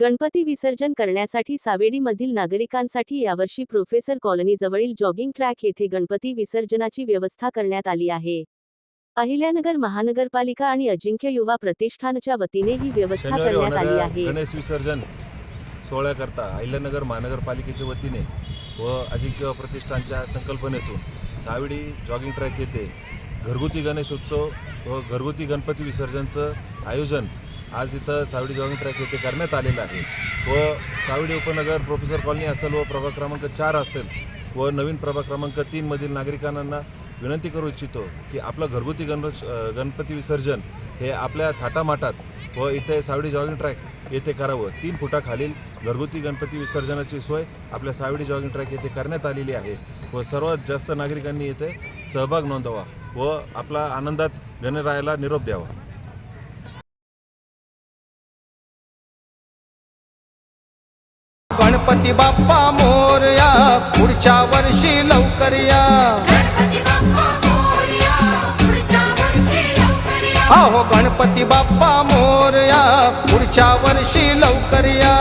गणपती विसर्जन करण्यासाठी सावेडीमधील नागरिकांसाठी यावर्षी प्रोफेसर कॉलनीजवळील जॉगिंग ट्रॅक येथे गणपती विसर्जनाची व्यवस्था करण्यात आली आहे. अहिल्यानगर महानगरपालिका आणि अजिंक्य युवा प्रतिष्ठानच्या वतीने ही व्यवस्था शनिवारी करण्यात आली होणाऱ्या आहे. गणेश विसर्जन सोहळ्याकरता अहिल्यानगर महानगरपालिकेच्या वतीने व अजिंक्य प्रतिष्ठानच्या संकल्पनेतून सावडी जॉगिंग ट्रॅक येथे घरगुती गणेश उत्सव व घरगुती गणपती विसर्जनचं आयोजन आज इथं सावडी जॉगिंग ट्रॅक येथे करण्यात आलेलं आहे. व सावडी उपनगर प्रोफेसर कॉलनी असेल व प्रभाग क्रमांक चार असेल व नवीन प्रभाग क्रमांक तीनमधील नागरिकांना विनंती करू इच्छितो की आपलं घरगुती गण गणपती विसर्जन हे आपल्या थाटामाटात व इथे सावडी जॉगिंग ट्रॅक येथे करावं. तीन फुटाखालील घरगुती गणपती विसर्जनाची सोय आपल्या सावडी जॉगिंग ट्रॅक येथे करण्यात आलेली आहे. व सर्वात जास्त नागरिकांनी येथे सहभाग नोंदवा व आपला आनंदात गणरायाला निरोप द्यावा. गणपती बाप्पा मोरया पुढच्या वर्षी लवकर या. हो गणपती बाप्पा मोरया पुढच्या वर्षी लवकर या.